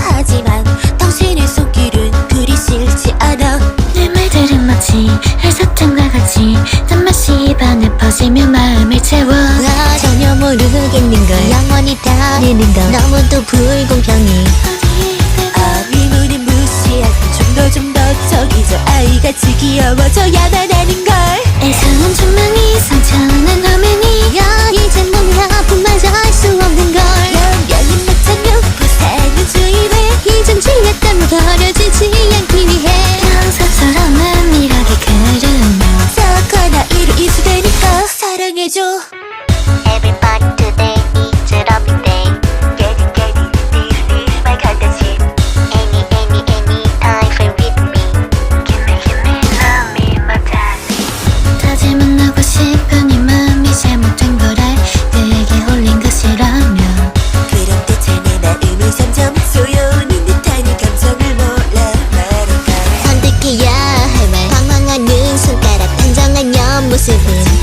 하지만 당신의 손길은 그리 싫지 않아. 내 말들은 마치 헬사탕과 같이 단맛이 반에 퍼지며 마음을 채워. 나 전혀 모르겠는 걸 영원히 다르는 건 너무도 불공평해. 아 의문은 무시하고 좀 더 좀 더 저기 저 아이같이 귀여워져야만 하는 걸. 애상한 전망이 상처난 버려지지 않기 위해 평소처럼 은밀하게 그르며 사랑해줘. Everybody today Mississippi.